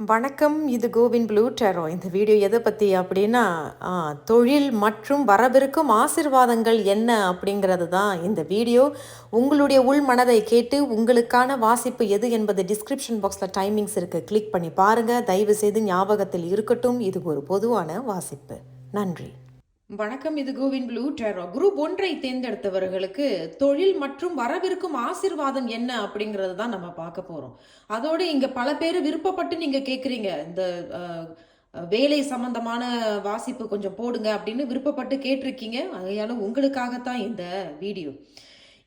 வணக்கம் இது coven blue டெரோ. இந்த வீடியோ எதை பற்றி அப்படின்னா தொழில் மற்றும் வரவிருக்கும் ஆசிர்வாதங்கள் என்ன அப்படிங்கிறது தான் இந்த வீடியோ. உங்களுடைய உள் மனதை கேட்டு உங்களுக்கான வாசிப்பு எது என்பது டிஸ்கிரிப்ஷன் பாக்ஸில் டைமிங்ஸ் இருக்குது கிளிக் பண்ணி பாருங்கள் தயவு செய்து ஞாபகத்தில் இருக்கட்டும். இது ஒரு பொதுவான வாசிப்பு. நன்றி. வணக்கம் இது கோவின் ப்ளூ டெரோ. குரூப் ஒன்றை தேர்ந்தெடுத்தவர்களுக்கு தொழில் மற்றும் வரவிருக்கும் ஆசிர்வாதம் என்ன அப்படிங்கிறது தான் நம்ம பார்க்க போகிறோம் அதோடு இங்கே பல பேர் விருப்பப்பட்டு நீங்கள் கேட்குறீங்க இந்த வேலை சம்பந்தமான வாசிப்பு கொஞ்சம் போடுங்க அப்படின்னு விருப்பப்பட்டு கேட்டிருக்கீங்க. அதையால உங்களுக்காகத்தான் இந்த வீடியோ.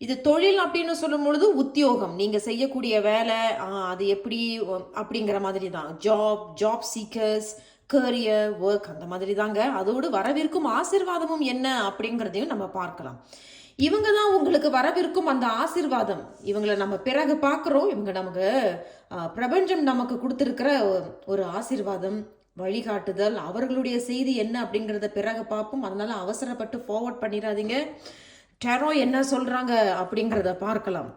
இது தொழில் அப்படின்னு சொல்லும் பொழுது உத்தியோகம். நீங்கள் செய்யக்கூடிய வேலை அது எப்படி அப்படிங்கிற மாதிரி தான். Job job seekers career work அந்த மாதிரி தாங்க அதோடு வரவிருக்கும் ஆசிர்வாதமும் என்ன அப்படிங்கிறதையும் நம்ம பார்க்கலாம். இவங்க தான் உங்களுக்கு வரவிருக்கும் அந்த ஆசிர்வாதம். இவங்களை நம்ம பிறகு பார்க்குறோம். இவங்க நமக்கு பிரபஞ்சம் நமக்கு கொடுத்துருக்கிற ஒரு ஆசிர்வாதம் வழிகாட்டுதல் அவர்களுடைய செய்தி என்ன அப்படிங்கிறத பிறகு பார்ப்போம். அதனால அவசரப்பட்டு ஃபார்வர்ட் பண்ணிடாதீங்க. டெரோ என்ன சொல்கிறாங்க அப்படிங்கிறத பார்க்கலாம்.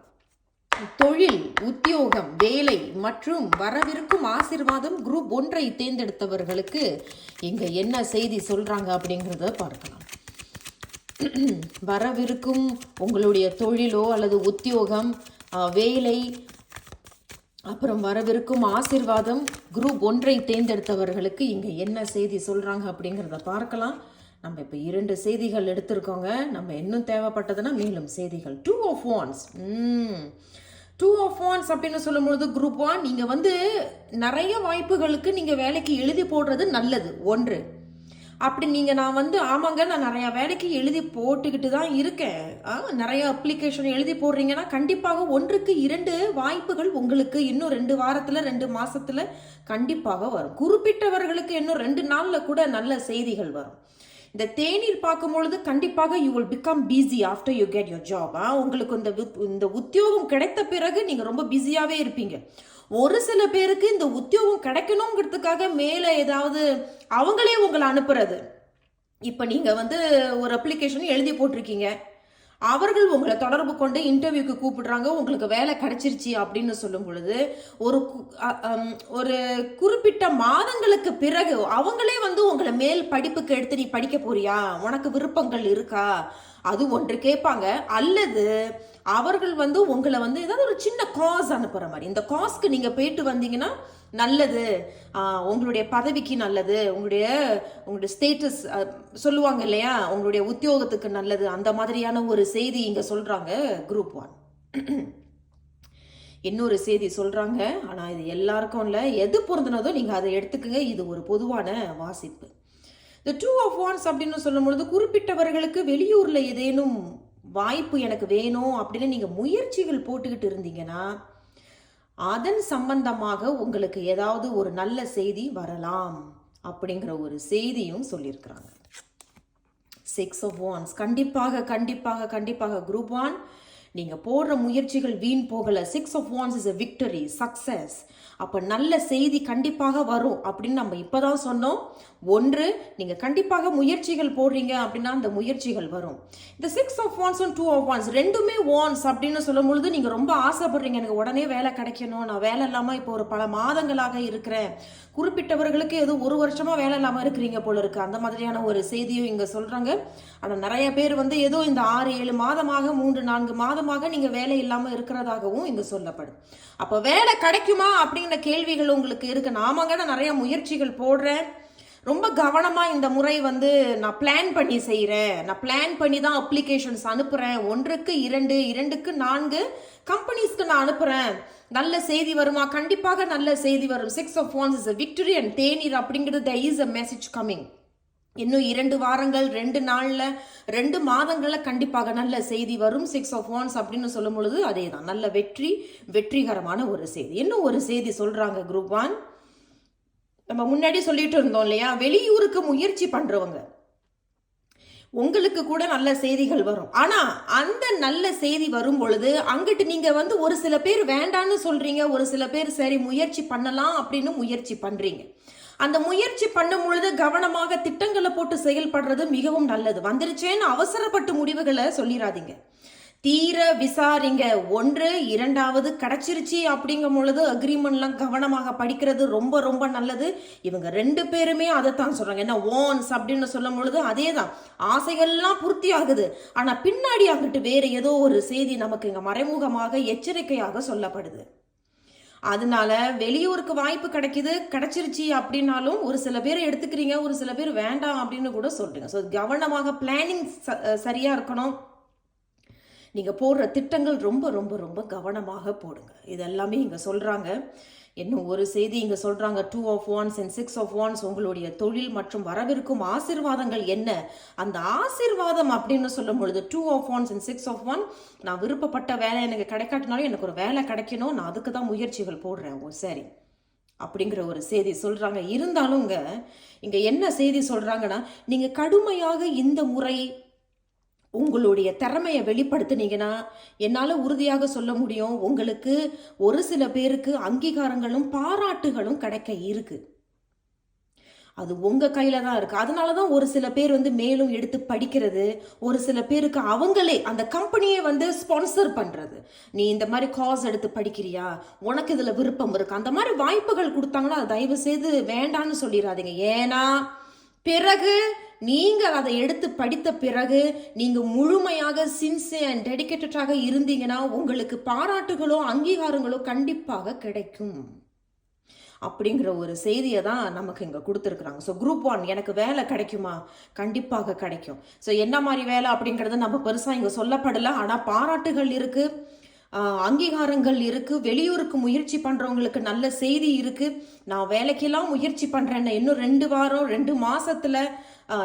தொழில் உத்தியோகம் வேலை மற்றும் வரவிருக்கும் ஆசிர்வாதம் குரூப் ஒன்றை தேர்ந்தெடுத்தவர்களுக்கு இங்க என்ன செய்தி சொல்றாங்க அப்படிங்கிறத பார்க்கலாம். வரவிருக்கும் உங்களுடைய தொழிலோ அல்லது உத்தியோகம் வேலை அப்புறம் வரவிருக்கும் ஆசிர்வாதம் குரூப் ஒன்றை தேர்ந்தெடுத்தவர்களுக்கு இங்க என்ன செய்தி சொல்றாங்க அப்படிங்கிறத பார்க்கலாம். நம்ம இப்போ இரண்டு செய்திகள் எடுத்திருக்கோங்க. நம்ம இன்னும் தேவைப்பட்டதுன்னா மேலும் செய்திகள். Two of wands two of wands அப்படின்னு சொல்லும்பொழுது குரூப் ஒன் நீங்கள் வந்து நிறைய வாய்ப்புகளுக்கு நீங்கள் வேலைக்கு எழுதி போடுறது நல்லது. ஒன்று. அப்படி நீங்கள் நான் வந்து ஆமாங்க நான் நிறையா வேலைக்கு எழுதி போட்டுக்கிட்டு தான் இருக்கேன். ஆ, நிறைய அப்ளிகேஷன் எழுதி போடுறீங்கன்னா கண்டிப்பாக ஒன்றுக்கு இரண்டு வாய்ப்புகள் உங்களுக்கு இன்னும் ரெண்டு வாரத்தில் ரெண்டு மாதத்தில் கண்டிப்பாக வரும். குறிப்பிட்டவர்களுக்கு இன்னும் ரெண்டு நாளில் கூட நல்ல செய்திகள் வரும். இந்த தேநீர் பார்க்கும் பொழுது கண்டிப்பாக you will become busy after you get your job உங்களுக்கு இந்த இந்த உத்தியோகம் கிடைத்த பிறகு நீங்கள் ரொம்ப பிஸியாகவே இருப்பீங்க. ஒரு சில பேருக்கு இந்த உத்தியோகம் கிடைக்கணுங்கிறதுக்காக மேலே ஏதாவது அவங்களே உங்களை அனுப்புறது. இப்போ நீங்கள் வந்து ஒரு அப்ளிகேஷன் எழுதி போட்டிருக்கீங்க. அவர்கள் உங்களை தொடர்பு கொண்டு இன்டர்வியூக்கு கூப்பிடுறாங்க உங்களுக்கு வேலை கிடைச்சிருச்சு அப்படின்னு சொல்லும் பொழுது ஒரு ஒரு குறிப்பிட்ட மாதங்களுக்கு பிறகு அவங்களே வந்து உங்களை மேல் படிப்புக்கு எடுத்து நீ படிக்க போறியா? உனக்கு விருப்பங்கள் இருக்கா? அது ஒன்று கேட்பாங்க. அல்லது அவர்கள் வந்து உங்களை வந்து ஏதாவது ஒரு சின்ன காஸ் அனுப்புகிற மாதிரி. இந்த காஸ்க்கு நீங்கள் போயிட்டு வந்தீங்கன்னா நல்லது. உங்களுடைய பதவிக்கு நல்லது. உங்களுடைய உங்களுடைய ஸ்டேட்டஸ் சொல்லுவாங்க இல்லையா? உங்களுடைய உத்தியோகத்துக்கு நல்லது. அந்த மாதிரியான ஒரு செய்தி இங்க சொல்றாங்க குரூப் ஒன் இன்னொரு செய்தி சொல்றாங்க. ஆனா இது எல்லாருக்கும் இல்லை. எது பொருந்தினதோ நீங்க அதை எடுத்துக்கங்க. இது ஒரு பொதுவான வாசிப்பு. இந்த டூ ஆஃப் ஒன்ஸ் அப்படின்னு சொல்லும் பொழுது குறிப்பிட்டவர்களுக்கு வெளியூர்ல ஏதேனும் வாய்ப்பு எனக்கு வேணும் அப்படின்னு நீங்க முயற்சிகள் போட்டுக்கிட்டு இருந்தீங்கன்னா அதன் சம்பந்தமாக உங்களுக்கு ஏதாவது ஒரு நல்ல செய்தி வரலாம் அப்படிங்கிற ஒரு செய்தியும் சொல்லியிருக்கிறாங்க. சிக்ஸ் ஆஃப் ஒன்ஸ் கண்டிப்பாக கண்டிப்பாக கண்டிப்பாக. குரூப் ஒன் நீங்க போடுற முயற்சிகள் வீண் போகல. Six of wands is a victory success அப்ப நல்ல செய்தி கண்டிப்பாக வரும் அப்படின்னு நம்ம இப்பதான் சொன்னோம். ஒன்று நீங்க கண்டிப்பாக முயற்சிகள் போடுறீங்க அப்படின்னா அந்த முயற்சிகள் வரும். இந்த six of wands two of wands ரெண்டுமே ஒன்ஸ் அப்படின்னு சொல்லும் பொழுது நீங்க ரொம்ப ஆசைப்படுறீங்க. எனக்கு உடனே வேலை கிடைக்கணும். நான் வேலை இல்லாம இப்போ ஒரு பல மாதங்களாக இருக்கிறேன். குறிப்பிட்டவர்களுக்கு ஏதோ ஒரு வருஷமா வேலை இல்லாமல் இருக்கிறீங்க போல இருக்கு. அந்த மாதிரியான ஒரு செய்தியும் இங்க சொல்றாங்க. ஆனால் நிறைய பேர் வந்து ஏதோ இந்த ஆறு ஏழு மாதமாக மூன்று நான்கு மாதமாக நீங்க வேலை இல்லாமல் இருக்கிறதாகவும் இங்க சொல்லப்படும் அப்போ வேலை கிடைக்குமா அப்படிங்கிற கேள்விகள் உங்களுக்கு இருக்கு. நாமங்க நான் நிறைய முயற்சிகள் போடுறேன். ரொம்ப கவனமாக இந்த முறை வந்து நான் பிளான் பண்ணி செய்கிறேன் நான் பிளான் பண்ணி தான் அப்ளிகேஷன்ஸ் அனுப்புகிறேன் ஒன்றுக்கு இரண்டு இரண்டுக்கு நான்கு கம்பெனிஸ்க்கு நான் அனுப்புகிறேன் நல்ல செய்தி வருமா? கண்டிப்பாக நல்ல செய்தி வரும். Six of wands is victory and தேநீர் அப்படிங்கிறது the is a message coming இன்னும் இரண்டு வாரங்கள் ரெண்டு நாளில் ரெண்டு மாதங்களில் கண்டிப்பாக நல்ல செய்தி வரும். சிக்ஸ் ஆஃப் ஒன்ஸ் அப்படின்னு சொல்லும் பொழுது அதே தான் நல்ல வெற்றி வெற்றிகரமான ஒரு செய்தி. இன்னும் ஒரு செய்தி சொல்கிறாங்க குரூப் ஒன் நம்ம முன்னாடி சொல்லிட்டு இருந்தோம் இல்லையா? வெளியூருக்கு முயற்சி பண்றவங்க. உங்களுக்கு கூட நல்ல செய்திகள் வரும். ஆனா அந்த நல்ல செய்தி வரும் பொழுது அங்கிட்டு நீங்க வந்து ஒரு சில பேர் வேண்டான்னு சொல்றீங்க ஒரு சில பேர் சரி முயற்சி பண்ணலாம் அப்படின்னு முயற்சி பண்றீங்க. அந்த முயற்சி பண்ணும் பொழுது கவனமாக திட்டங்களை போட்டு செயல்படுறது மிகவும் நல்லது. வந்துருச்சேன்னு அவசரப்பட்டு முடிவுகளை சொல்லிடாதீங்க தீர விசாரிங்க. ஒன்று இரண்டாவது கிடச்சிருச்சு அப்படிங்கும் பொழுது அக்ரிமெண்ட்லாம் கவனமாக படிக்கிறது ரொம்ப ரொம்ப நல்லது. இவங்க ரெண்டு பேருமே அதைத்தான் சொல்கிறாங்க என்ன ஓன்ஸ் அப்படின்னு சொல்லும் பொழுது அதே தான் ஆசைகள்லாம் பூர்த்தி ஆகுது ஆனால் பின்னாடி அங்கிட்டு வேறு ஏதோ ஒரு செய்தி நமக்கு இங்கே மறைமுகமாக எச்சரிக்கையாக சொல்லப்படுது. அதனால வெளியூருக்கு வாய்ப்பு கிடைக்குது கிடைச்சிருச்சு அப்படின்னாலும் ஒரு சில பேர் எடுத்துக்கிறீங்க ஒரு சில பேர் வேண்டாம் அப்படின்னு கூட சொல்றீங்க. ஸோ கவனமாக பிளானிங் சரியா இருக்கணும். நீங்கள் போடுற திட்டங்கள் ரொம்ப ரொம்ப ரொம்ப கவனமாக போடுங்க. இதெல்லாமே இங்கே சொல்கிறாங்க இன்னும் ஒரு செய்தி இங்கே சொல்கிறாங்க two of wands and six of wands உங்களுடைய தொழில் மற்றும் வரவிருக்கும் ஆசீர்வாதங்கள் என்ன? அந்த ஆசீர்வாதம் அப்படின்னு சொல்லும் பொழுது two of wands and six of one நான் விருப்பப்பட்ட வேலை எனக்கு கிடைக்காட்டினாலும் எனக்கு ஒரு வேலை கிடைக்கணும். நான் அதுக்கு தான் முயற்சிகள் போடுறேன். ஓ சரி. அப்படிங்கிற ஒரு செய்தி சொல்கிறாங்க இருந்தாலும் இங்கே என்ன செய்தி சொல்கிறாங்கன்னா நீங்கள் கடுமையாக இந்த முறை உங்களுடைய திறமையை வெளிப்படுத்தினீங்கன்னா என்னால் உறுதியாக சொல்ல முடியும். உங்களுக்கு ஒரு சில பேருக்கு அங்கீகாரங்களும் பாராட்டுகளும் கிடைக்க இருக்கு. அது உங்க கையில தான் இருக்கு. அதனால தான் ஒரு சில பேர் வந்து மேலும் எடுத்து படிக்கிறது. ஒரு சில பேருக்கு அவங்களே அந்த கம்பெனியை வந்து ஸ்பான்சர் பண்றது. நீ இந்த மாதிரி காஸ் எடுத்து படிக்கிறியா? உனக்கு இதில் விருப்பம் இருக்கு. அந்த மாதிரி வாய்ப்புகள் கொடுத்தாங்கன்னா தயவு செய்து வேண்டான்னு சொல்லிடாதீங்க ஏன்னா பிறகு நீங்கள் அதை எடுத்து படித்த பிறகு நீங்கள் முழுமையாக சின்சியர் அண்ட் டெடிக்கேட்டடாக இருந்தீங்கன்னா உங்களுக்கு பாராட்டுகளோ அங்கீகாரங்களோ கண்டிப்பாக கிடைக்கும். அப்படிங்கிற ஒரு செய்தியை தான் நமக்கு இங்கே கொடுத்துருக்குறாங்க. ஸோ குரூப் ஒன் எனக்கு வேலை கிடைக்குமா? கண்டிப்பாக கிடைக்கும். ஸோ என்ன மாதிரி வேலை அப்படிங்கிறது நம்ம பெருசாக இங்கே சொல்லப்படலை. ஆனால் பாராட்டுகள் இருக்குது அங்கீகாரங்கள் இருக்குது வெளியூருக்கு முயற்சி பண்ணுறவங்களுக்கு நல்ல செய்தி இருக்குது நான் வேலைக்கெல்லாம் முயற்சி பண்ணுறேன் இன்னும் ரெண்டு வாரம் ரெண்டு மாசத்துல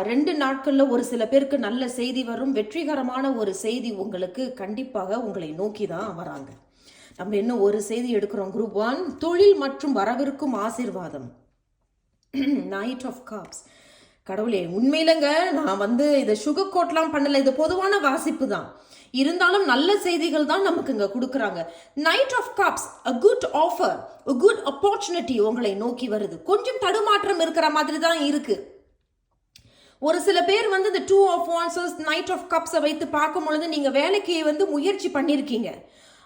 ரெண்டு நாட்களில் ஒரு சில பேருக்கு நல்ல செய்தி வரும். வெற்றிகரமான ஒரு செய்தி உங்களுக்கு கண்டிப்பாக உங்களை நோக்கி தான் வராங்க. நம்ம இன்னும் ஒரு செய்தி எடுக்கிறோம். குரூப் ஒன் தொழில் மற்றும் வரவிருக்கும் ஆசிர்வாதம். நைட் ஆஃப் காப்ஸ் கடவுளே உண்மையிலங்க நான் வந்து இதை சுகர் கோட்லாம் பண்ணல. இது பொதுவான வாசிப்பு தான். இருந்தாலும் நல்ல செய்திகள் தான் நமக்கு இங்க கொடுக்குறாங்க. Knight of cups a good offer a good opportunity உங்களை நோக்கி வருது. கொஞ்சம் தடுமாற்றம் இருக்கிற மாதிரி தான் இருக்கு. ஒரு சில பேர் வந்து இந்த two of wands knight of கப்ஸை வைத்து பார்க்கும் பொழுது நீங்கள் வேலைக்கு வந்து முயற்சி பண்ணியிருக்கீங்க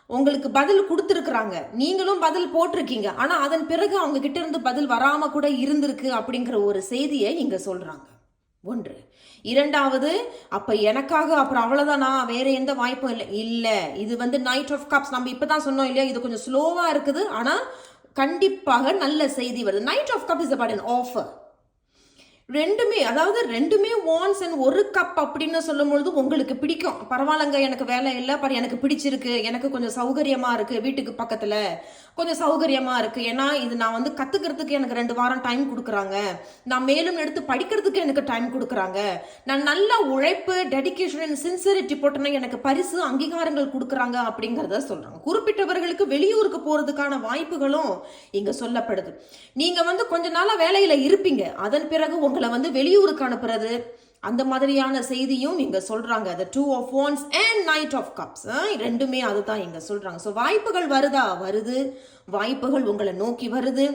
உங்களுக்கு பதில் கொடுத்துருக்குறாங்க. நீங்களும் பதில் போட்டிருக்கீங்க. ஆனால் அதன் பிறகு அவங்க கிட்ட இருந்து பதில் வராமல் கூட இருந்திருக்கு அப்படிங்கிற ஒரு செய்தியை இங்கே சொல்கிறாங்க ஒன்று. இரண்டாவது அப்போ எனக்காக அப்புறம் அவ்வளோதானா வேறு எந்த வாய்ப்பும் இல்லை. இல்லை இது வந்து நைட் ஆஃப் கப்ஸ் நம்ம இப்போ தான் சொன்னோம் இல்லையா இது கொஞ்சம் ஸ்லோவாக இருக்குது. ஆனால் கண்டிப்பாக நல்ல செய்தி வருது. Knight of cup is about an offer ரெண்டுமே அதாவது ரெண்டுமே வான்ஸ் அண்ட் ஒரு கப் அப்படின்னு சொல்லும் பொழுது உங்களுக்கு பிடிக்கும். பரவாயில்லங்க எனக்கு வேலை இல்லை பட் எனக்கு பிடிச்சிருக்கு எனக்கு கொஞ்சம் சௌகரியமா இருக்கு வீட்டுக்கு பக்கத்துல. கொஞ்சம் சௌகரியமா இருக்கு. ஏன்னா இது நான் வந்து கத்துக்கிறதுக்கு எனக்கு ரெண்டு வாரம் டைம் கொடுக்குறாங்க. நான் மேலும் எடுத்து படிக்கிறதுக்கு எனக்கு டைம் கொடுக்குறாங்க. நான் நல்ல உழைப்பு டெடிக்கேஷன் அண்ட் சின்சியரிட்டி போட்டேன்னா எனக்கு பரிசு அங்கீகாரங்கள் கொடுக்குறாங்க அப்படிங்கிறத சொல்றாங்க. குறிப்பிட்டவர்களுக்கு வெளியூருக்கு போறதுக்கான வாய்ப்புகளும் இங்க சொல்லப்படுது. நீங்க வந்து கொஞ்ச நாளா வேலையில இருப்பீங்க. அதன் பிறகு உங்களை வந்து வெளியூருக்கு அனுப்புறது. அந்த மாதிரியான செய்தியும் இங்க சொல்றாங்க. The two of wands and knight of cups ரெண்டுமே அதுதான் இங்க சொல்றாங்க. ஸோ வாய்ப்புகள் வருதா? வருது. வாய்ப்புகள் உங்களை நோக்கி வருது.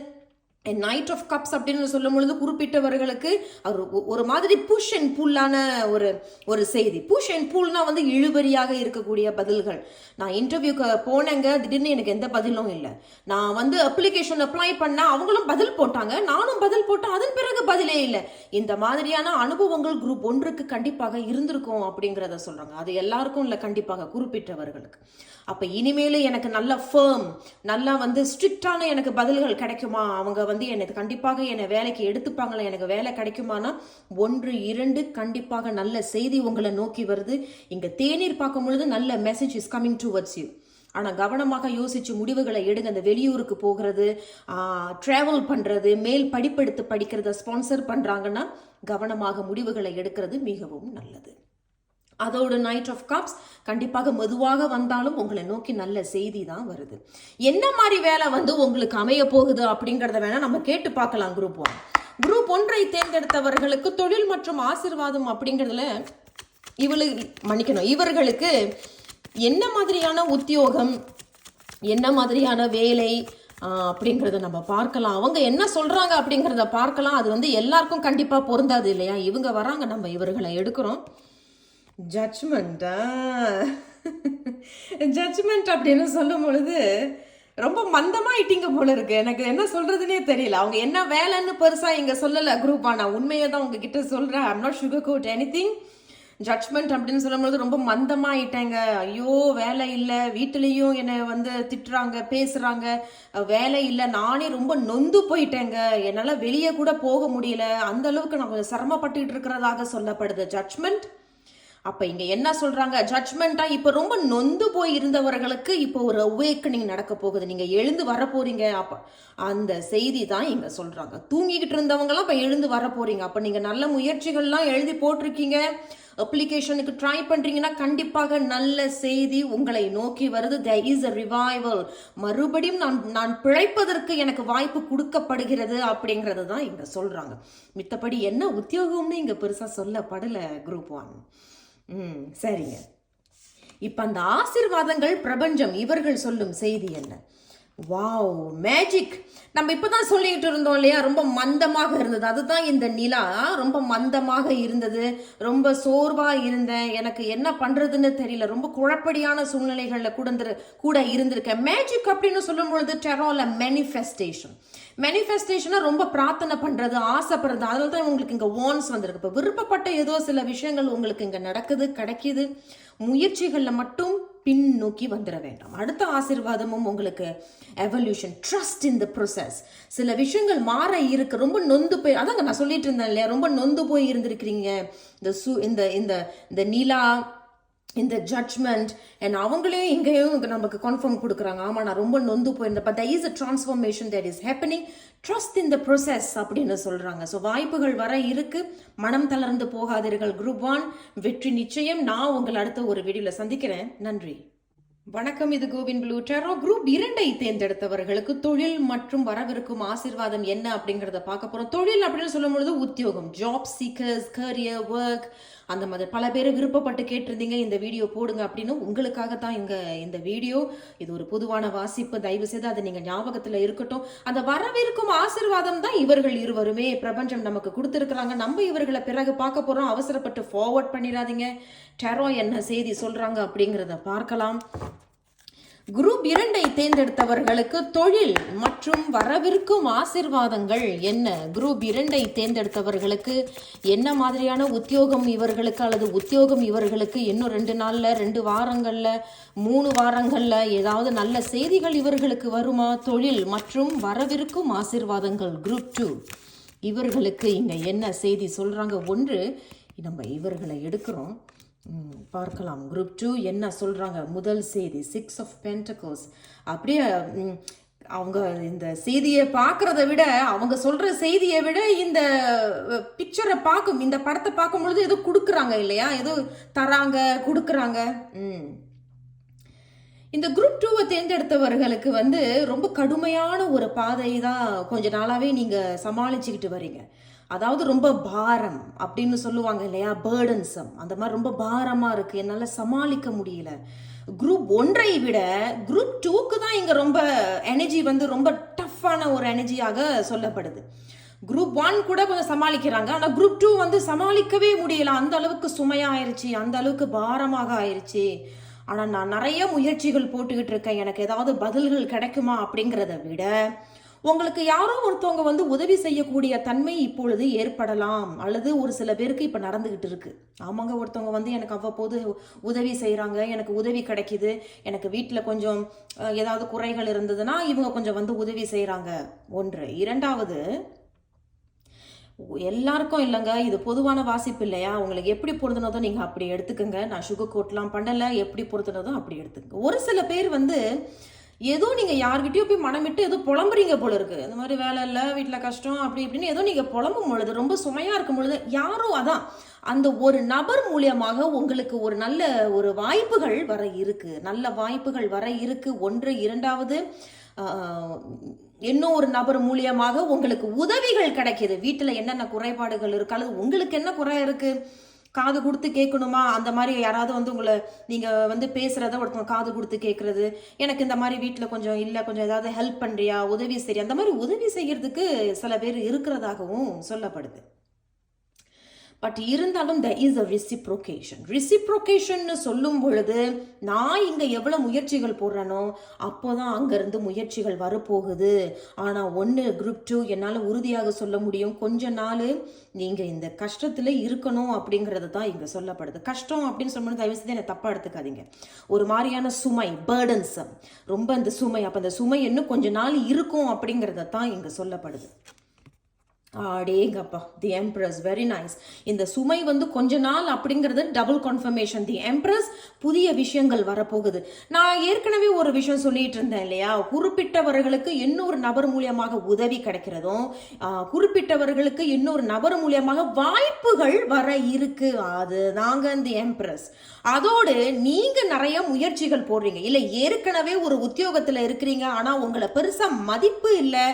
நைட் ஆஃப் கப்ஸ் அப்படின்னு சொல்லும் பொழுது குறிப்பிட்டவர்களுக்கு அவர் ஒரு மாதிரி புஷ் அண்ட் புல்லான ஒரு ஒரு செய்தி. புஷ் அண்ட் புல்னா வந்து இழுபறியாக இருக்கக்கூடிய பதில்கள். நான் இன்டர்வியூக்கு போனேங்க திடீர்னு எனக்கு எந்த பதிலும் இல்லை. நான் வந்து அப்ளிகேஷன் அப்ளை பண்ணேன் அவங்களும் பதில் போட்டாங்க நானும் பதில் போட்டேன் அதன் பிறகு பதிலே இல்லை. இந்த மாதிரியான அனுபவங்கள் குரூப் ஒன்றுக்கு கண்டிப்பாக இருந்திருக்கும் அப்படிங்கிறத சொல்கிறாங்க அது எல்லாருக்கும் இல்லை கண்டிப்பாக குறிப்பிட்டவர்களுக்கு. அப்போ இனிமேல் எனக்கு நல்ல ஃபேம் நல்லா வந்து ஸ்ட்ரிக்டான எனக்கு பதில்கள் கிடைக்குமா? அவங்க வந்து வந்து என்னை கண்டிப்பாக என்னை வேலைக்கு எடுத்துப்பாங்களா? எனக்கு வேலை கிடைக்குமானா? ஒன்று இரண்டு கண்டிப்பாக நல்ல செய்தி உங்களை நோக்கி வருது. இங்கே தேநீர் பார்க்கும் பொழுது நல்ல message is coming towards you ஆனால் கவனமாக யோசிச்சு முடிவுகளை எடுங்க. அந்த வெளியூருக்கு போகிறது ட்ராவல் பண்ணுறது மேல் படிப்பெடுத்து படிக்கிறத ஸ்பான்சர் பண்ணுறாங்கன்னா கவனமாக முடிவுகளை எடுக்கிறது மிகவும் நல்லது. அதோட நைட் ஆஃப் கப்ஸ் கண்டிப்பாக மெதுவாக வந்தாலும் உங்களை நோக்கி நல்ல செய்தி தான் வருது. என்ன மாதிரி வேலை வந்து உங்களுக்கு அமைய போகுது அப்படிங்கிறத வேணா நம்ம கேட்டு பார்க்கலாம் குரூப் ஒன் குரூப் ஒன்றை தேர்ந்தெடுத்தவர்களுக்கு தொழில் மற்றும் ஆசிர்வாதம் அப்படிங்கிறதுல இவளு மன்னிக்கணும். இவர்களுக்கு என்ன மாதிரியான உத்தியோகம் என்ன மாதிரியான வேலை அப்படிங்கிறத நம்ம பார்க்கலாம். அவங்க என்ன சொல்றாங்க அப்படிங்கிறத பார்க்கலாம். அது வந்து எல்லாருக்கும் கண்டிப்பாக பொருந்தாது இல்லையா? இவங்க வராங்க நம்ம இவர்களை எடுக்கிறோம். ஜட்ஜ்மெண்ட்டா ஜட்ஜ்மெண்ட் அப்படின்னு சொல்லும் பொழுது ரொம்ப மந்தமாயிட்டீங்க போல இருக்கு. எனக்கு என்ன சொல்றதுனே தெரியல. அவங்க என்ன வேலைன்னு பெருசா இங்க சொல்லல குரூப் நான் உண்மையை தான் உங்ககிட்ட சொல்றேன். I'm not sugar coat anything judgement அப்படின்னு சொல்லும்போது ரொம்ப மந்தமாயிட்டேங்க. ஐயோ வேலை இல்லை. வீட்டிலையும் என்னை வந்து திட்டுறாங்க பேசுகிறாங்க வேலை இல்லை. நானே ரொம்ப நொந்து போயிட்டேங்க. என்னால் வெளியே கூட போக முடியல. அந்த அளவுக்கு நான் கொஞ்சம் சிரமப்பட்டுக்கிட்டு இருக்கிறதாக சொல்லப்படுது. ஜட்ஜ்மெண்ட் அப்ப இங்க என்ன சொல்றாங்க? ஜட்ஜ்மெண்டா இப்ப ரொம்ப நொந்து போய் இருந்தவர்களுக்கு இப்போ ஒரு அவேக்கனிங் நடக்க போகுது. நீங்க எழுந்து வர போறீங்க. அப்ப அந்த செய்தி தான் இங்க சொல்றாங்க. தூங்கிக்கிட்டு இருந்தவங்களாம் இப்ப எழுந்து வர போறீங்க. அப்ப நீங்க நல்ல முயற்சிகள்லாம் எழுதி போட்டிருக்கீங்க. அப்ளிகேஷனுக்கு ட்ரை பண்றீங்கன்னா கண்டிப்பாக நல்ல செய்தி உங்களை நோக்கி வருது. த இஸ் அ ரிவைவல் மறுபடியும் நான் நான் பிழைப்பதற்கு எனக்கு வாய்ப்பு கொடுக்கப்படுகிறது அப்படிங்கிறது தான் இங்க சொல்றாங்க. மித்தபடி என்ன உத்தியோகம்னு இங்க பெருசா சொல்லப்படல குரூப் ஒன் ம் சரிங்க. இப்போ அந்த ஆசிர்வாதங்கள் பிரபஞ்சம் இவர்கள் சொல்லும் செய்தி என்ன? Wow magic. நம்ம இப்போ தான் சொல்லிக்கிட்டு இருந்தோம் இல்லையா? ரொம்ப மந்தமாக இருந்தது. அதுதான் இந்த நிலா. ரொம்ப மந்தமாக இருந்தது. ரொம்ப சோர்வாக இருந்தேன். எனக்கு என்ன பண்ணுறதுன்னு தெரியல. ரொம்ப குழப்படியான சூழ்நிலைகளில் கூட கூட இருந்திருக்கேன். மேஜிக் அப்படின்னு சொல்லும் பொழுது டெரோல மேனிஃபெஸ்டேஷன் மேனிஃபெஸ்டேஷனாக ரொம்ப பிரார்த்தனை பண்ணுறது ஆசைப்படுறது. அதில் தான் உங்களுக்கு இங்கே ஓன்ஸ் வந்திருக்கு. இப்போ விருப்பப்பட்ட ஏதோ சில விஷயங்கள் உங்களுக்கு இங்கே நடக்குது கிடைக்கிது. முயற்சிகளில் மட்டும் பின்னோக்கி வந்துட வேண்டாம். அடுத்த ஆசீர்வாதமும் உங்களுக்கு evolution trust in the process சில விஷயங்கள் மாற இருக்கு. ரொம்ப நொந்து போய் அதாங்க நான் சொல்லிட்டு இருந்தேன் இல்லையா? ரொம்ப நொந்து போய் இருந்திருக்கிறீங்க. இந்த சு இந்த இந்த இந்த நிலா இந்த ஜட்ஜ்மெண்ட் அண்ட் அவங்களையும் இங்கேயும் நமக்கு கன்ஃபார்ம் கொடுக்குறாங்க. ஆமாம் நான் ரொம்ப நொந்து போயிருந்தேன். But is a transformation that is happening trust in the process அப்படின்னு சொல்கிறாங்க ஸோ வாய்ப்புகள் வர இருக்கு. மனம் தளர்ந்து போகாதீர்கள். குரூப் ஒன் வெற்றி நிச்சயம். நான் உங்களை அடுத்த ஒரு வீடியோவில் சந்திக்கிறேன். நன்றி. வணக்கம் இது கோவிந்த் ப்ளூ டெரோ குரூப் இரண்டை தேர்ந்தெடுத்தவர்களுக்கு தொழில் மற்றும் வரவிருக்கும் ஆசீர்வாதம் என்ன அப்படிங்கிறத பார்க்க போகிறோம் தொழில் அப்படின்னு சொல்லும் பொழுது உத்தியோகம் ஜாப் சீக்கர்ஸ் கரியர் ஒர்க் அந்த மாதிரி பல பேர் விருப்பப்பட்டு கேட்டிருந்தீங்க இந்த வீடியோ போடுங்க அப்படின்னு. உங்களுக்காக தான் இங்க இந்த வீடியோ. இது ஒரு பொதுவான வாசிப்பு. தயவு செய்து அதை நீங்க ஞாபகத்துல இருக்கட்டும். அந்த வரவிருக்கும் ஆசிர்வாதம் தான் இவர்கள் இருவருமே. பிரபஞ்சம் நமக்கு கொடுத்துருக்குறாங்க. நம்ம இவர்களை பிறகு பார்க்க போறோம். அவசரப்பட்டு ஃபார்வர்ட் பண்ணிடாதீங்க. டெரோ என்ன செய்தி சொல்றாங்க அப்படிங்கிறத பார்க்கலாம். குரூப் இரண்டை தேர்ந்தெடுத்தவர்களுக்கு தொழில் மற்றும் வரவிருக்கும் ஆசிர்வாதங்கள் என்ன? குரூப் இரண்டை தேர்ந்தெடுத்தவர்களுக்கு என்ன மாதிரியான உத்தியோகம் இவர்களுக்கு அல்லது உத்தியோகம் இவர்களுக்கு இன்னும் ரெண்டு நாளில் ரெண்டு வாரங்களில் மூணு வாரங்களில் ஏதாவது நல்ல செய்திகள் இவர்களுக்கு வருமா? தொழில் மற்றும் வரவிருக்கும் ஆசிர்வாதங்கள் குரூப் டூ. இவர்களுக்கு இங்கே என்ன செய்தி சொல்கிறாங்க ஒன்று நம்ம இவர்களை எடுக்கிறோம். பார்க்கலாம். குரூப் டூ என்ன சொல்கிறாங்க முதல் செய்தி சிக்ஸ் ஆஃப் பென்டகோஸ் அப்படியே அவங்க இந்த செய்தியை பார்க்குறத விட அவங்க சொல்கிற செய்தியை விட இந்த பிக்சரை பார்க்கும் இந்த படத்தை பார்க்கும் பொழுது ஏதோ கொடுக்குறாங்க இல்லையா? ஏதோ தராங்க கொடுக்குறாங்க. ம். இந்த குரூப் டூவை தேர்ந்தெடுத்தவர்களுக்கு வந்து ரொம்ப கடுமையான ஒரு பாதை தான் கொஞ்ச நாளாகவே நீங்கள் சமாளிச்சுக்கிட்டு வரீங்க. அதாவது ரொம்ப பாரம் அப்படின்னு சொல்லுவாங்க இல்லையா? பேர்டன்சம் அந்த மாதிரி ரொம்ப பாரமாக இருக்குது என்னால் சமாளிக்க முடியல. குரூப் ஒன்றை விட குரூப் டூக்கு தான் இங்கே ரொம்ப எனர்ஜி வந்து ரொம்ப டஃப்பான ஒரு எனர்ஜியாக சொல்லப்படுது. குரூப் ஒன் கூட கொஞ்சம் சமாளிக்கிறாங்க. ஆனால் குரூப் டூ வந்து சமாளிக்கவே முடியல. அந்த அளவுக்கு சுமையாயிருச்சு. அந்த அளவுக்கு பாரமாக ஆயிருச்சு. ஆனால் நான் நிறைய முயற்சிகள் போட்டுக்கிட்டு இருக்கேன். எனக்கு ஏதாவது பதில்கள் கிடைக்குமா அப்படிங்கிறத விட உங்களுக்கு யாரோ ஒருத்தவங்க வந்து உதவி செய்யக்கூடிய தன்மை இப்பொழுது ஏற்படலாம். அல்லது ஒரு சில பேருக்கு இப்போ நடந்துகிட்டு இருக்கு. ஆமாங்க ஒருத்தவங்க வந்து எனக்கு அவ்வப்போது உதவி செய்கிறாங்க எனக்கு உதவி கிடைக்கிது எனக்கு வீட்டில் கொஞ்சம் ஏதாவது குறைகள் இருந்ததுன்னா இவங்க கொஞ்சம் வந்து உதவி செய்கிறாங்க ஒன்று. இரண்டாவது எல்லாருக்கும் இல்லைங்க இது பொதுவான வாசிப்பு இல்லையா? உங்களுக்கு எப்படி பொருந்தினதோ நீங்கள் அப்படி எடுத்துக்கோங்க. நான் சுகர் கோட்லாம் பண்ணலை எப்படி பொருத்தினதோ அப்படி எடுத்துக்கோங்க. ஒரு சில பேர் வந்து ஏதோ நீங்கள் யார்கிட்டயோ போய் மனமிட்டு ஏதோ புலம்புறீங்க போல இருக்கு. இந்த மாதிரி வேலை இல்லை வீட்டில் கஷ்டம் அப்படி இப்படின்னு ஏதோ நீங்கள் புலம்பும் பொழுது ரொம்ப சுமையாக இருக்கும் பொழுது யாரோ அதான் அந்த ஒரு நபர் மூலியமாக உங்களுக்கு ஒரு நல்ல ஒரு வாய்ப்புகள் வர இருக்கு. நல்ல வாய்ப்புகள் வர இருக்கு. ஒன்று இரண்டாவது இன்னும் ஒரு நபர் மூலியமாக உங்களுக்கு உதவிகள் கிடைக்கிது. வீட்டில் என்னென்ன குறைபாடுகள் இருக்கு? அல்லது உங்களுக்கு என்ன குறை இருக்குது காது கொடுத்து கேட்கணுமா? அந்த மாதிரி யாராவது வந்து உங்களை நீங்கள் வந்து பேசுகிறத ஒருத்தவங்க காது கொடுத்து கேட்குறது எனக்கு இந்த மாதிரி வீட்டில் கொஞ்சம் இல்லை கொஞ்சம் ஏதாவது ஹெல்ப் பண்ணுறியா உதவி செய்ய அந்த மாதிரி உதவி செய்கிறதுக்கு சில பேர் இருக்கிறதாகவும் சொல்லப்படுது. பட் இருந்தாலும் த இஸ் அ ரிசிப்ரோகேஷன் ரிசிப்ரோகேஷன் சொல்லும் பொழுது நான் இங்கே எவ்வளோ முயற்சிகள் போடுறேனோ அப்போ தான் அங்கேருந்து முயற்சிகள் வரப்போகுது. ஆனால் ஒன்று குரூப் டூ என்னால் உறுதியாக சொல்ல முடியும். கொஞ்ச நாள் நீங்கள் இந்த கஷ்டத்தில் இருக்கணும் அப்படிங்கிறது தான் இங்கே சொல்லப்படுது. கஷ்டம் அப்படின்னு சொல்லும்போது தயவு செய்து என்னை தப்பாக எடுத்துக்காதீங்க. ஒரு மாதிரியான சுமை பேர்டன்ஸ் ரொம்ப அந்த சுமை அப்போ அந்த சுமை இன்னும் கொஞ்ச நாள் இருக்கும் அப்படிங்கிறத தான் இங்கே சொல்லப்படுது. அடேங்கப்பா தி எம்ப்ரஸ் வெரி நைஸ் இந்த சுமை வந்து கொஞ்ச நாள் அப்படிங்கிறது டபுள் கன்ஃபர்மேஷன் தி எம்ப்ரஸ் புதிய விஷயங்கள் வரப்போகுது. நான் ஏற்கனவே ஒரு விஷயம் சொல்லிட்டு இருந்தேன் இல்லையா? குறிப்பிட்டவர்களுக்கு இன்னொரு நபர் மூலியமாக உதவி கிடைக்கிறதும் குறிப்பிட்டவர்களுக்கு இன்னொரு நபர் மூலியமாக வாய்ப்புகள் வர இருக்கு. அது தாங்க தி எம்ப்ரஸ் அதோடு நீங்க நிறைய முயற்சிகள் போடுறீங்க. இல்லை ஏற்கனவே ஒரு உத்தியோகத்தில் இருக்கிறீங்க ஆனால் உங்களை பெருசாக மதிப்பு இல்லை.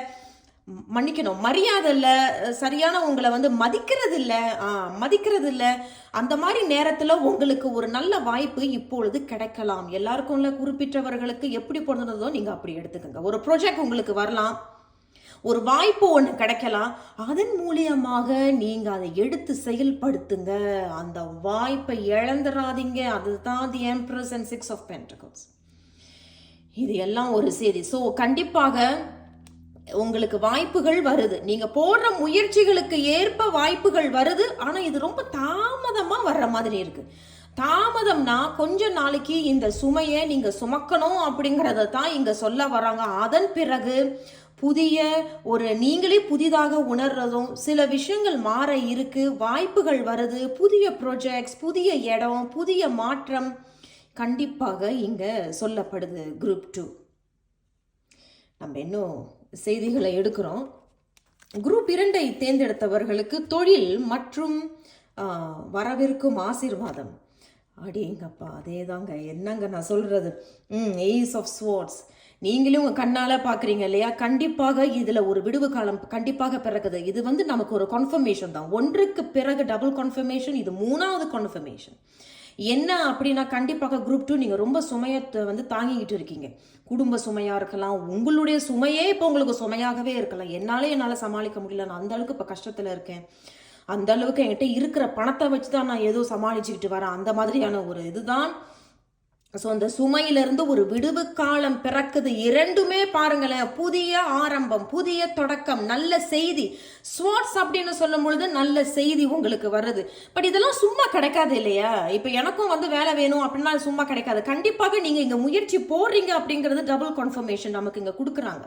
மன்னிக்கணும். மரியாதை இல்லை சரியான உங்களை வந்து மதிக்கிறது இல்லை மதிக்கிறது இல்லை. அந்த மாதிரி நேரத்தில் உங்களுக்கு ஒரு நல்ல வாய்ப்பு இப்பொழுது கிடைக்கலாம். எல்லாருக்கும் இல்லை குறிப்பிட்டவர்களுக்கு எப்படி பிறந்ததோ நீங்கள் அப்படி எடுத்துக்கோங்க. ஒரு ப்ரொஜெக்ட் உங்களுக்கு வரலாம். ஒரு வாய்ப்பு ஒன்று கிடைக்கலாம். அதன் மூலியமாக நீங்கள் அதை எடுத்து செயல்படுத்துங்க. அந்த வாய்ப்பை இழந்துடாதீங்க அதுதான் the empress and six of pentacles இது எல்லாம் ஒரு செய்தி ஸோ கண்டிப்பாக உங்களுக்கு வாய்ப்புகள் வருது. நீங்க போடுற முயற்சிகளுக்கு ஏற்ப வாய்ப்புகள் வருது. ஆனா இது ரொம்ப தாமதமா வர்ற மாதிரி இருக்கு. தாமதம்னா கொஞ்ச நாளைக்கு இந்த சுமையை நீங்க சுமக்கணும் அப்படிங்கிறத தான் இங்க சொல்ல வராங்க. அதன் பிறகு புதிய ஒரு நீங்களே புதிதாக உணர்றதும் சில விஷயங்கள் மாற இருக்கு. வாய்ப்புகள் வருது. புதிய ப்ரொஜெக்ட்ஸ் புதிய இடம் புதிய மாற்றம் கண்டிப்பாக இங்க சொல்லப்படுது குரூப் டூ நம்ம இன்னும் செய்திகளை எடுக்கிறோம். குரூப் இரண்டை தேர்ந்தெடுத்தவர்களுக்கு தொழில் மற்றும் வரவிருக்கும் ஆசீர்வாதம். அடேங்கப்பா அதே தாங்க என்னங்க நான் சொல்கிறது ம் எய்ஸ் ஆஃப் ஸ்வோர்ட்ஸ் நீங்களும் உங்கள் கண்ணால் பார்க்குறீங்க இல்லையா? கண்டிப்பாக இதில் ஒரு விடுவு காலம் கண்டிப்பாக பிறகுது இது வந்து நமக்கு ஒரு கன்ஃபர்மேஷன் தான். ஒன்றுக்கு பிறகு டபுள் கன்ஃபர்மேஷன் இது மூணாவது கன்ஃபர்மேஷன் என்ன அப்படின்னா கண்டிப்பாக குரூப் டூ நீங்கள் ரொம்ப சுமையத்தை வந்து தாங்கிக்கிட்டு இருக்கீங்க. குடும்ப சுமையாக இருக்கலாம் உங்களுடைய சுமையே இப்போ உங்களுக்கு சுமையாகவே இருக்கலாம். என்னாலே என்னால் சமாளிக்க முடியல நான் அந்த அளவுக்கு இப்போ கஷ்டத்தில் இருக்கேன். அந்த அளவுக்கு என்கிட்ட இருக்கிற பணத்தை வச்சு தான் நான் ஏதோ சமாளிச்சுக்கிட்டு வரேன். அந்த மாதிரியான ஒரு இதுதான் ஸோ அந்த சுமையிலிருந்து ஒரு விடுவு காலம் பிறக்குது. இரண்டுமே பாருங்களேன் புதிய ஆரம்பம் புதிய தொடக்கம் நல்ல செய்தி. ஸ்வாட்ஸ் அப்படின்னு சொல்லும் பொழுது நல்ல செய்தி உங்களுக்கு வருது. பட் இதெல்லாம் சும்மா கிடைக்காது இல்லையா? இப்போ எனக்கும் வந்து வேலை வேணும் அப்படின்னா அது சும்மா கிடைக்காது. கண்டிப்பாக நீங்கள் இங்கே முயற்சி போடுறீங்க அப்படிங்கிறது டபுள் கன்ஃபர்மேஷன் நமக்கு இங்கே கொடுக்குறாங்க.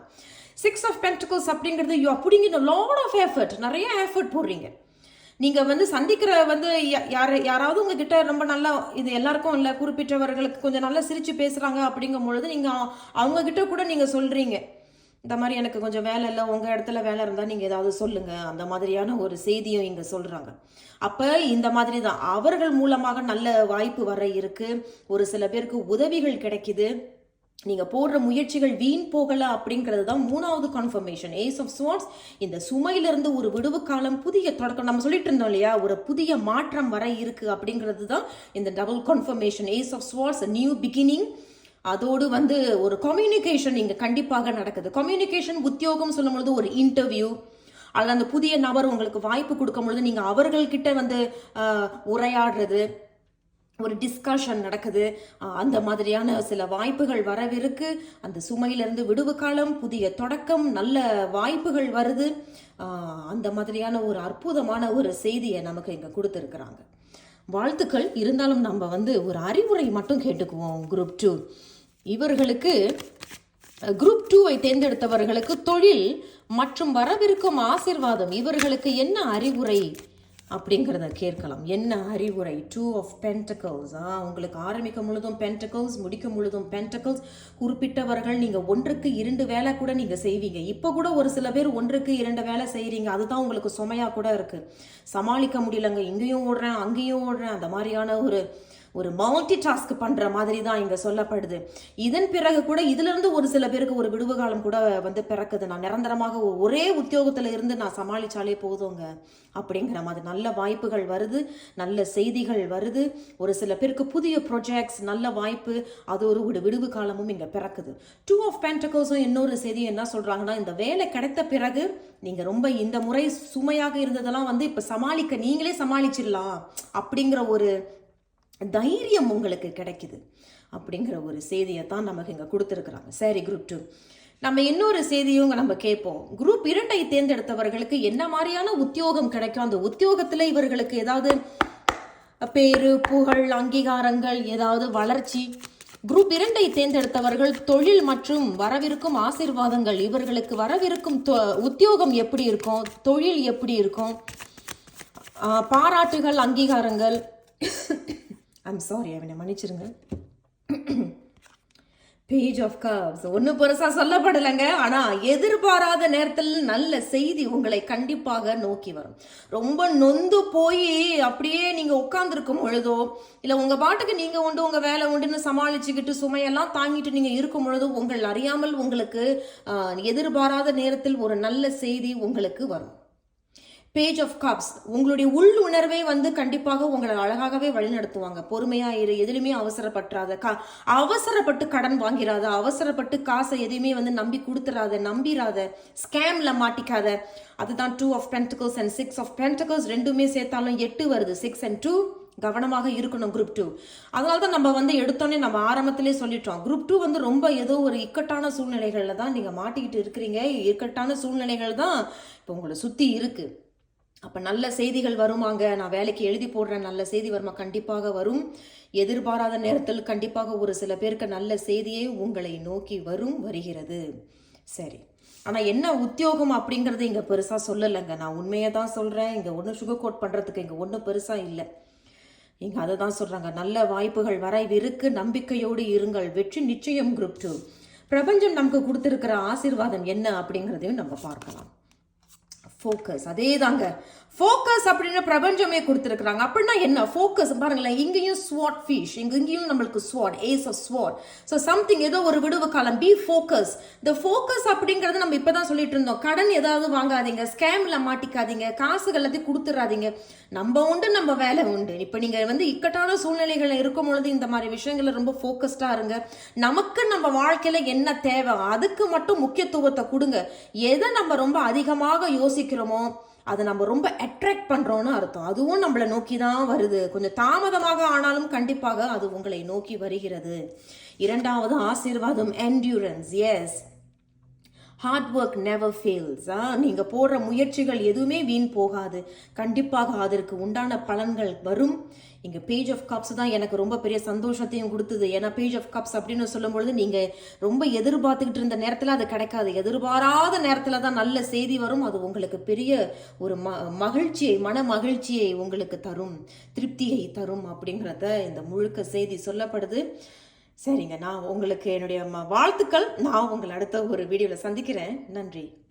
சிக்ஸ் ஆஃப் பென்டிகல்ஸ் அப்படிங்கிறது யூ அப்படிங்கிற லாட் ஆஃப் எஃபர்ட் நிறைய எஃபர்ட் போடுறீங்க. நீங்கள் வந்து சந்திக்கிற வந்து யா- யாராவது உங்ககிட்ட ரொம்ப நல்லா இது எல்லாருக்கும் இல்லை குறிப்பிட்டவர்களுக்கு கொஞ்சம் நல்லா சிரித்து பேசுகிறாங்க அப்படிங்கும் பொழுது நீங்கள் அவங்கக்கிட்ட கூட நீங்கள் சொல்கிறீங்க இந்த மாதிரி எனக்கு கொஞ்சம் வேலை இல்லை உங்கள் இடத்துல வேலை இருந்தால் நீங்கள் ஏதாவது சொல்லுங்கள் அந்த மாதிரியான ஒரு செய்தியும் இங்கே சொல்கிறாங்க அப்போ இந்த மாதிரி தான். அவர்கள் மூலமாக நல்ல வாய்ப்பு வர இருக்குது ஒரு சில பேருக்கு உதவிகள் கிடைக்கிது. நீங்க போடுற முயற்சிகள் வீண் போகல அப்படிங்கிறது தான் மூணாவது கன்ஃபர்மேஷன் ஏஸ் ஆஃப் ஸ்வாட்ஸ் இந்த சுமையிலிருந்து ஒரு விடுவு காலம் புதிய தொடக்கம் நம்ம சொல்லிட்டு இருந்தோம் இல்லையா? ஒரு புதிய மாற்றம் வர இருக்கு அப்படிங்கிறது தான் இந்த double confirmation ace of swords new beginning அதோடு வந்து ஒரு கம்யூனிகேஷன் இங்கே கண்டிப்பாக நடக்குது. கம்யூனிகேஷன் உத்தியோகம் சொல்லும் பொழுது ஒரு இன்டர்வியூ அல்லது அந்த புதிய நபர் உங்களுக்கு வாய்ப்பு கொடுக்கும் பொழுது நீங்கள் அவர்கள்கிட்ட வந்து உரையாடுறது. ஒரு டிஸ்கஷன் நடக்குது. அந்த மாதிரியான சில வாய்ப்புகள் வரவிருக்கு. அந்த சுமையிலிருந்து விடுவு காலம் புதிய தொடக்கம் நல்ல வாய்ப்புகள் வருது. அந்த மாதிரியான ஒரு அற்புதமான ஒரு செய்தியை நமக்கு இங்கே கொடுத்துருக்குறாங்க. வாழ்த்துக்கள். இருந்தாலும் நம்ம வந்து ஒரு அறிவுரை மட்டும் கேட்டுக்குவோம் குரூப் டூ இவர்களுக்கு குரூப் டூவை தேர்ந்தெடுத்தவர்களுக்கு தொழில் மற்றும் வரவிருக்கும் ஆசிர்வாதம். இவர்களுக்கு என்ன அறிவுரை அப்படிங்கிறத கேட்கலாம். என்ன அறிவுரை? டூ ஆஃப் பென்டக்கல்ஸ் ஆ உங்களுக்கு ஆரம்பிக்கும் பொழுதும் பென்டக்கல்ஸ் முடிக்கும் பொழுதும் பென்டக்கல்ஸ் குறிப்பிட்டவர்கள் நீங்கள் ஒன்றுக்கு இரண்டு வேலை கூட நீங்கள் செய்வீங்க. இப்போ கூட ஒரு சில பேர் ஒன்றுக்கு இரண்டு வேலை செய்கிறீங்க அதுதான் உங்களுக்கு சுமையாக கூட இருக்குது சமாளிக்க முடியலங்க. இங்கேயும் ஓடுறேன் அங்கேயும் ஓடுறேன். அந்த மாதிரியான ஒரு ஒரு மல்டி டாஸ்க் பண்ணுற மாதிரி தான் இங்கே சொல்லப்படுது. இதன் பிறகு கூட இதிலிருந்து ஒரு சில பேருக்கு ஒரு விடுவு காலம் கூட வந்து பிறக்குது. நான் நிரந்தரமாக ஒரே உத்தியோகத்தில் இருந்து நான் சமாளித்தாலே போதுங்க. அப்படிங்கிற மாதிரி நல்ல வாய்ப்புகள் வருது. நல்ல செய்திகள் வருது. ஒரு சில பேருக்கு புதிய ப்ரொஜெக்ட்ஸ் நல்ல வாய்ப்பு அது ஒரு ஒரு விடுவு காலமும் இங்கே பிறக்குது. டூ ஆஃப் பேண்டகோஸும் இன்னொரு செய்தி என்ன சொல்கிறாங்கன்னா இந்த வேலை கிடைத்த பிறகு நீங்கள் ரொம்ப இந்த முறை சுமையாக இருந்ததெல்லாம் வந்து இப்போ சமாளிக்க நீங்களே சமாளிச்சிடலாம். அப்படிங்கிற ஒரு தைரியம் உங்களுக்கு கிடைக்குது அப்படிங்கிற ஒரு செய்தியை தான் நமக்கு இங்கே கொடுத்துருக்குறாங்க. சரி குரூப் டூ நம்ம இன்னொரு செய்தியும் நம்ம கேட்போம். குரூப் இரண்டை தேர்ந்தெடுத்தவர்களுக்கு என்ன மாதிரியான உத்தியோகம் கிடைக்கும்? அந்த உத்தியோகத்தில் இவர்களுக்கு ஏதாவது பேரு புகழ் அங்கீகாரங்கள் ஏதாவது வளர்ச்சி. குரூப் இரண்டை தேர்ந்தெடுத்தவர்கள் தொழில் மற்றும் வரவிருக்கும் ஆசீர்வாதங்கள். இவர்களுக்கு வரவிருக்கும் தொ- உத்தியோகம் எப்படி இருக்கும்? தொழில் எப்படி இருக்கும்? பாராட்டுகள் அங்கீகாரங்கள். ஐம் சாரி அவனை மன்னிச்சிருங்க பேஜ் ஆஃப் கப்ஸ் ஒன்றும் பெருசாக சொல்லப்படலைங்க ஆனால் எதிர்பாராத நேரத்தில் நல்ல செய்தி உங்களை கண்டிப்பாக நோக்கி வரும். ரொம்ப நொந்து போய் அப்படியே நீங்கள் உட்காந்துருக்கும் பொழுதோ இல்லை உங்கள் பாட்டுக்கு நீங்கள் உண்டு உங்கள் வேலை உண்டுன்னு சமாளிச்சுக்கிட்டு சுமையெல்லாம் தாங்கிட்டு நீங்கள் இருக்கும் பொழுதோ உங்கள் அறியாமல் உங்களுக்கு எதிர்பாராத நேரத்தில் ஒரு நல்ல செய்தி உங்களுக்கு வரும். பேஜ் ஆஃப் கப்ஸ் உங்களுடைய உள் உணர்வே வந்து கண்டிப்பாக உங்களை அழகாகவே வழிநடத்துவாங்க. பொறுமையா இரு எதுலையுமே அவசரப்பட்டுறாத. கா அவசரப்பட்டு கடன் வாங்கிறாத அவசரப்பட்டு காசை எதையுமே வந்து நம்பி கொடுத்துறாத நம்பிராத ஸ்கேம்ல மாட்டிக்காத. அதுதான் two of pentacles and six of pentacles ரெண்டுமே சேர்த்தாலும் எட்டு வருது. சிக்ஸ் அண்ட் டூ கவனமாக இருக்கணும் குரூப் டூ அதனால தான் நம்ம வந்து எடுத்தோன்னே நம்ம ஆரம்பத்திலே சொல்லிட்டோம். குரூப் டூ வந்து ரொம்ப ஏதோ ஒரு இக்கட்டான சூழ்நிலைகளில் தான் நீங்கள் மாட்டிக்கிட்டு இருக்கிறீங்க. இக்கட்டான சூழ்நிலைகள் தான் இப்போ உங்களை சுற்றி இருக்குது அப்போ நல்ல செய்திகள் வருமாங்க. நான் வேலைக்கு எழுதி போடுறேன். நல்ல செய்தி வருமா? கண்டிப்பாக வரும். எதிர்பாராத நேரத்தில் கண்டிப்பாக ஒரு சில பேருக்கு நல்ல செய்தியே உங்களை நோக்கி வரும் வருகிறது. சரி. ஆனால் என்ன உத்தியோகம் அப்படிங்கிறது இங்கே பெருசாக சொல்லலைங்க. நான் உண்மையை தான் சொல்கிறேன் இங்கே ஒன்றும் சுகர் கோட் பண்ணுறதுக்கு இங்கே ஒன்றும் பெருசாக இல்லை. இங்கே அதை தான் சொல்கிறாங்க நல்ல வாய்ப்புகள் வரைவிருக்கு நம்பிக்கையோடு இருங்கள். வெற்றி நிச்சயம் குரூப் டூ பிரபஞ்சம் நமக்கு கொடுத்துருக்கிற ஆசீர்வாதம் என்ன அப்படிங்கிறதையும் நம்ம பார்க்கலாம். ஃபோக்கஸ் அதே தாங்க ஃபோக்கஸ் அப்படின்னு பிரபஞ்சமே கொடுத்துருக்குறாங்க. அப்படின்னா என்ன? ஃபோக்கஸ் பாருங்களேன். இங்கேயும் ஸ்வாட் ஃபிஷ் இங்க இங்கேயும் நம்மளுக்கு sword ace of sword so something ஏதோ ஒரு விடுவு காலம். பி ஃபோக்கஸ் இந்த ஃபோக்கஸ் அப்படிங்கிறது நம்ம இப்போ தான் சொல்லிட்டு இருந்தோம். கடன் ஏதாவது வாங்காதீங்க. ஸ்கேமில் மாட்டிக்காதீங்க. காசுகள் எல்லாத்தையும் கொடுத்துட்றாதீங்க நம்ம உண்டு நம்ம வேலை உண்டு. இப்போ நீங்கள் வந்து இக்கட்டான சூழ்நிலைகளில் இருக்கும் பொழுது இந்த மாதிரி விஷயங்களில் ரொம்ப ஃபோக்கஸ்டாக இருங்க. நமக்கு நம்ம வாழ்க்கையில் என்ன தேவை? அதுக்கு மட்டும் முக்கியத்துவத்தை கொடுங்க. எதை நம்ம ரொம்ப அதிகமாக யோசிக்கிறோமோ அதை நம்ம ரொம்ப அட்ராக்ட் பண்ணுறோன்னு அர்த்தம். அதுவும் நம்மளை நோக்கி தான் வருது. கொஞ்சம் தாமதமாக ஆனாலும் கண்டிப்பாக அது உங்களை நோக்கி வருகிறது. இரண்டாவது ஆசீர்வாதம் endurance is hard work never fails நீங்கள் போடுற முயற்சிகள் எதுவுமே வீண் போகாது. கண்டிப்பாக அதற்கு உண்டான பலன்கள் வரும். இங்கே பேஜ் ஆஃப் கப்ஸ் தான் எனக்கு ரொம்ப பெரிய சந்தோஷத்தையும் கொடுத்தது. ஏன்னா பேஜ் ஆஃப் கப்ஸ் அப்படின்னு சொல்லும்பொழுது நீங்கள் ரொம்ப எதிர்பார்த்துக்கிட்டு இருந்த நேரத்தில் அது கிடைக்காது. எதிர்பாராத நேரத்தில் தான் நல்ல செய்தி வரும். அது உங்களுக்கு பெரிய ஒரு ம மகிழ்ச்சியை மன மகிழ்ச்சியை உங்களுக்கு தரும். திருப்தியை தரும் அப்படிங்கிறத இந்த முழுக்க செய்தி சொல்லப்படுது. சரிங்க நான் உங்களுக்கு என்னுடைய ம- வாழ்த்துக்கள். நான் உங்களை அடுத்த ஒரு வீடியோவில் சந்திக்கிறேன். நன்றி.